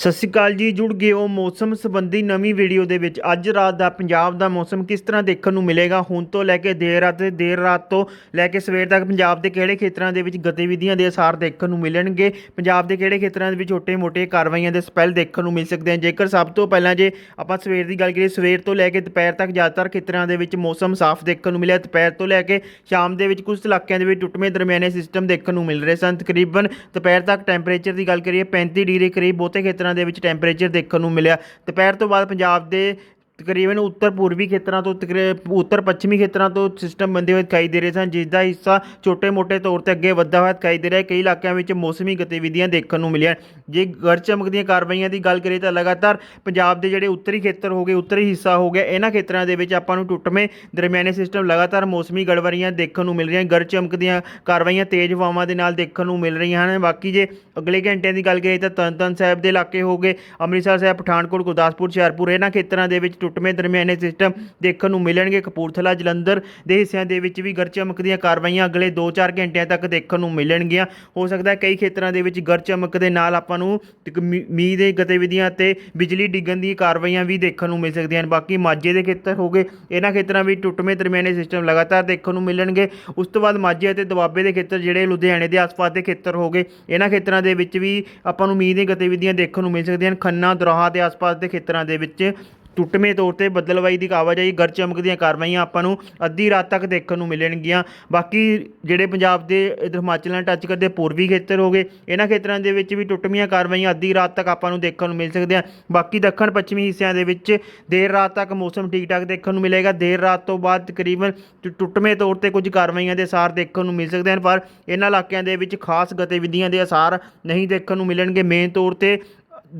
ਸਤਿ ਸ਼੍ਰੀ ਅਕਾਲ ਜੀ, ਜੁੜ ਗਏ ਹੋ ਮੌਸਮ ਸੰਬੰਧੀ ਨਵੀਂ ਵੀਡੀਓ ਦੇ ਵਿੱਚ। ਅੱਜ ਰਾਤ ਦਾ ਪੰਜਾਬ ਦਾ ਮੌਸਮ ਕਿਸ ਤਰ੍ਹਾਂ ਦੇਖਣ ਨੂੰ ਮਿਲੇਗਾ? ਹੁਣ ਤੋਂ ਲੈ ਕੇ ਦੇਰ ਰਾਤ ਤੇ ਦੇਰ ਰਾਤ ਤੋਂ ਲੈ ਕੇ ਸਵੇਰ ਤੱਕ ਪੰਜਾਬ ਦੇ ਕਿਹੜੇ ਖੇਤਰਾਂ ਦੇ ਵਿੱਚ ਗਤੀਵਿਧੀਆਂ ਦੇ ਅਸਾਰ ਦੇਖਣ ਨੂੰ ਮਿਲਣਗੇ? ਪੰਜਾਬ ਦੇ ਕਿਹੜੇ ਖੇਤਰਾਂ ਦੇ ਵਿੱਚ ਛੋਟੇ-ਮੋਟੇ ਕਾਰਵਾਈਆਂ ਦੇ ਸਪੈਲ ਦੇਖਣ ਨੂੰ ਮਿਲ ਸਕਦੇ ਹਨ ਜੇਕਰ ਸਭ ਤੋਂ ਪਹਿਲਾਂ ਜੇ ਆਪਾਂ ਸਵੇਰ ਦੀ ਗੱਲ ਕਰੀਏ, ਸਵੇਰ ਤੋਂ ਲੈ ਕੇ ਦੁਪਹਿਰ ਤੱਕ ਜ਼ਿਆਦਾਤਰ ਖੇਤਰਾਂ ਦੇ ਵਿੱਚ ਮੌਸਮ ਸਾਫ਼ ਦੇਖਣ ਨੂੰ ਮਿਲਿਆ। ਦੁਪਹਿਰ ਤੋਂ ਲੈ ਕੇ ਸ਼ਾਮ ਦੇ ਵਿੱਚ ਕੁਝ ਇਲਾਕਿਆਂ ਦੇ ਵਿੱਚ ਟੁੱਟਵੇਂ ਦਰਮਿਆਨੇ ਸਿਸਟਮ ਦੇਖਣ ਨੂੰ ਮਿਲ ਰਹੇ ਸਨ। ਤਕਰੀਬਨ ਦੁਪਹਿਰ ਤੱਕ ਟੈਂਪਰੇਚਰ ਦੀ ਗੱਲ ਕਰੀਏ 35 ਡਿਗਰੀ ਕਰੀਬ ਬਹੁਤੇ ਖੇਤਰਾਂ ਦੇ ਵਿੱਚ ਟੈਂਪਰੇਚਰ ਦੇਖਣ ਨੂੰ ਮਿਲਿਆ। ਦੁਪਹਿਰ ਤੋਂ ਬਾਅਦ ਪੰਜਾਬ ਦੇ ਤਕਰੀਬਨ ਉੱਤਰ ਪੂਰਬੀ ਖੇਤਰਾਂ ਤੋਂ ਤਕਰੀ- ਉੱਤਰ ਪੱਛਮੀ ਖੇਤਰਾਂ ਤੋਂ ਸਿਸਟਮ ਬੰਦੇ ਹੋਏ ਦਿਖਾਈ ਦੇ ਰਹੇ ਸਨ, ਜਿਸ ਦਾ ਹਿੱਸਾ ਛੋਟੇ-ਮੋਟੇ ਤੌਰ ਤੇ ਅੱਗੇ ਵੱਧਦਾ ਹੋਇਆ ਦਿਖਾਈ ਦੇ ਰਿਹਾ ਹੈ। ਕਈ ਇਲਾਕਿਆਂ ਵਿੱਚ ਮੌਸਮੀ ਗਤੀਵਿਧੀਆਂ ਦੇਖਣ ਨੂੰ ਮਿਲੀਆਂ ਜੇ ਗੜ ਚਮਕ ਦੀਆਂ ਕਾਰਵਾਈਆਂ ਦੀ ਗੱਲ ਕਰੀਏ ਤਾਂ ਲਗਾਤਾਰ ਪੰਜਾਬ ਦੇ ਜਿਹੜੇ ਉੱਤਰੀ ਖੇਤਰ ਹੋ ਗਏ, ਉੱਤਰੀ ਹਿੱਸਾ ਹੋ ਗਿਆ, ਇਹਨਾਂ ਖੇਤਰਾਂ ਦੇ ਵਿੱਚ ਆਪਾਂ ਨੂੰ ਟੁੱਟਵੇਂ ਦਰਮਿਆਨੇ ਸਿਸਟਮ ਲਗਾਤਾਰ ਮੌਸਮੀ ਗੜਬੜੀਆਂ ਦੇਖਣ ਨੂੰ ਮਿਲ ਰਹੀਆਂ ਗੜ ਚਮਕ ਦੀਆਂ ਕਾਰਵਾਈਆਂ ਤੇਜ਼ ਹਵਾਵਾਂ ਦੇ ਨਾਲ ਦੇਖਣ ਨੂੰ ਮਿਲ ਰਹੀਆਂ ਹਨ। ਬਾਕੀ ਜੇ ਅਗਲੇ ਘੰਟਿਆਂ ਦੀ ਗੱਲ ਕਰੀਏ ਤਾਂ ਤਰਨਤਾਰਨ ਸਾਹਿਬ ਦੇ ਇਲਾਕੇ ਹੋ ਗਏ, ਅੰਮ੍ਰਿਤਸਰ ਸਾਹਿਬ, ਪਠਾਨਕੋਟ, ਗੁਰਦਾਸਪੁਰ, ਹੁਸ਼ਿਆਰਪੁਰ, ਇਹਨਾਂ ਖੇਤਰਾਂ ਦੇ ਵਿੱਚ ਟੁੱਟਵੇਂ ਦਰਮਿਆਨੇ ਸਿਸਟਮ ਦੇਖਣ ਨੂੰ ਮਿਲਣਗੇ। ਕਪੂਰਥਲਾ, ਜਲੰਧਰ ਦੇ ਹਿੱਸਿਆਂ ਦੇ ਵਿੱਚ ਵੀ ਗੜ ਚਮਕ ਦੀਆਂ ਕਾਰਵਾਈਆਂ ਅਗਲੇ 2-4 ਘੰਟਿਆਂ ਤੱਕ ਦੇਖਣ ਨੂੰ ਮਿਲਣਗੀਆਂ। ਹੋ ਸਕਦਾ ਹੈ ਕਈ ਖੇਤਰਾਂ ਦੇ ਵਿੱਚ ਗੜ ਦੇ ਨਾਲ ਆਪਾਂ ਨੂੰ ਇੱਕ ਮੀਂਹ ਦੇ ਗਤੀਵਿਧੀਆਂ ਤੇ ਬਿਜਲੀ ਡਿੱਗਣ ਦੀ ਕਾਰਵਾਈਆਂ ਵੀ ਦੇਖਣ ਨੂੰ ਮਿਲ ਸਕਦੀਆਂ ਹਨ। ਬਾਕੀ ਮਾਝੇ ਦੇ ਖੇਤਰ ਹੋ ਗਏ, ਇਹਨਾਂ ਖੇਤਰਾਂ ਵਿੱਚ ਟੁੱਟਵੇਂ ਦਰਮਿਆਨੇ ਸਿਸਟਮ ਲਗਾਤਾਰ ਦੇਖਣ ਨੂੰ ਮਿਲਣਗੇ। ਉਸ ਤੋਂ ਬਾਅਦ ਮਾਝੇ ਅਤੇ ਦੁਆਬੇ ਦੇ ਖੇਤਰ ਜਿਹੜੇ ਲੁਧਿਆਣੇ ਦੇ ਆਸ-ਪਾਸ ਦੇ ਖੇਤਰ ਹੋ ਗਏ, ਇਹਨਾਂ ਖੇਤਰਾਂ ਦੇ ਵਿੱਚ ਵੀ ਆਪਾਂ ਨੂੰ ਮੀਂਹ ਦੀਆਂ ਗਤੀਵਿਧੀਆਂ ਦੇਖਣ ਨੂੰ ਮਿਲ ਸਕਦੀਆਂ ਹਨ। ਖੰਨਾ, ਦਰਾਹਾ ਦੇ ਆਸ-ਪਾਸ ਦੇ ਖੇਤਰਾਂ ਦੇ ਵਿੱਚ ਟੁੱਟਵੇਂ ਤੌਰ ਤੇ ਬੱਦਲਵਾਈ ਦੀ ਆਵਾਜਾਈ ਗਰ ਚਮਕ ਦੀਆਂ ਕਾਰਵਾਈਆਂ ਆਪਾਂ ਨੂੰ ਅੱਧੀ ਰਾਤ ਤੱਕ ਦੇਖਣ ਨੂੰ ਮਿਲਣਗੀਆਂ। ਬਾਕੀ ਜਿਹੜੇ ਪੰਜਾਬ ਦੇ ਇਧਰ ਹਿਮਾਚਲ ਨਾਲ ਟੱਚ ਕਰਦੇ ਪੂਰਬੀ ਖੇਤਰ ਹੋ ਗਏ, ਇਹਨਾਂ ਖੇਤਰਾਂ ਦੇ ਵਿੱਚ ਵੀ ਟੁੱਟਵੀਆਂ ਕਾਰਵਾਈਆਂ ਅੱਧੀ ਰਾਤ ਤੱਕ ਆਪਾਂ ਨੂੰ ਦੇਖਣ ਨੂੰ ਮਿਲ ਸਕਦੀਆਂ। ਬਾਕੀ ਦੱਖਣ ਪੱਛਮੀ ਹਿੱਸਿਆਂ ਦੇ ਵਿੱਚ ਦੇਰ ਰਾਤ ਤੱਕ ਮੌਸਮ ਠੀਕ ਠਾਕ ਦੇਖਣ ਨੂੰ ਮਿਲੇਗਾ। ਦੇਰ ਰਾਤ ਤੋਂ ਬਾਅਦ ਤਕਰੀਬਨ ਟੁ- ਟੁੱਟਵੇਂ ਤੌਰ ਤੇ ਕੁਝ ਕਾਰਵਾਈਆਂ ਦੇ ਅਸਾਰ ਦੇਖਣ ਨੂੰ ਮਿਲ ਸਕਦੇ ਹਨ, ਪਰ ਇਹਨਾਂ ਇਲਾਕਿਆਂ ਦੇ ਵਿੱਚ ਖਾਸ ਗਤੀਵਿਧੀਆਂ ਦੇ ਅਸਾਰ ਨਹੀਂ ਦੇਖਣ ਨੂੰ ਮਿਲਣਗੇ। ਮੇਨ ਤੌਰ ਤੇ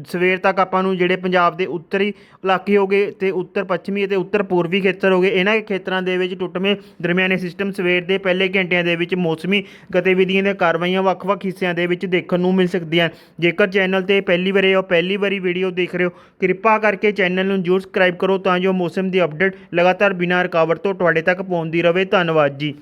ਸਵੇਰ ਤੱਕ ਆਪਾਂ ਨੂੰ ਜਿਹੜੇ ਪੰਜਾਬ ਦੇ ਉੱਤਰੀ ਇਲਾਕੇ ਹੋ ਗਏ ਤੇ ਉੱਤਰ ਪੱਛਮੀ ਅਤੇ ਉੱਤਰ ਪੂਰਬੀ ਖੇਤਰ ਹੋ ਗਏ, ਇਹਨਾਂ ਖੇਤਰਾਂ ਦੇ ਵਿੱਚ ਟੁੱਟਵੇਂ ਦਰਮਿਆਨੇ ਸਿਸਟਮ ਸਵੇਰ ਦੇ ਪਹਿਲੇ ਘੰਟਿਆਂ ਦੇ ਵਿੱਚ ਮੌਸਮੀ ਗਤੀਵਿਧੀਆਂ ਦੀਆਂ ਕਾਰਵਾਈਆਂ ਵੱਖ-ਵੱਖ ਹਿੱਸਿਆਂ ਦੇ ਵਿੱਚ ਦੇਖਣ ਨੂੰ ਮਿਲ ਸਕਦੀਆਂ ਹਨ। ਜੇਕਰ ਚੈਨਲ ਤੇ ਪਹਿਲੀ ਵਾਰੀ ਹੋ, ਪਹਿਲੀ ਵਾਰੀ ਵੀਡੀਓ ਦੇਖ ਰਹੇ ਹੋ, ਕਿਰਪਾ ਕਰਕੇ ਚੈਨਲ ਨੂੰ ਜਰੂਰ ਸਬਸਕ੍ਰਾਈਬ ਕਰੋ ਤਾਂ ਜੋ ਮੌਸਮ ਦੀ ਅਪਡੇਟ ਲਗਾਤਾਰ ਬਿਨਾਂ ਰੁਕਾਵਟ ਤੋਂ ਤੁਹਾਡੇ ਤੱਕ ਪਹੁੰਚਦੀ ਰਹੇ। ਧੰਨਵਾਦ ਜੀ।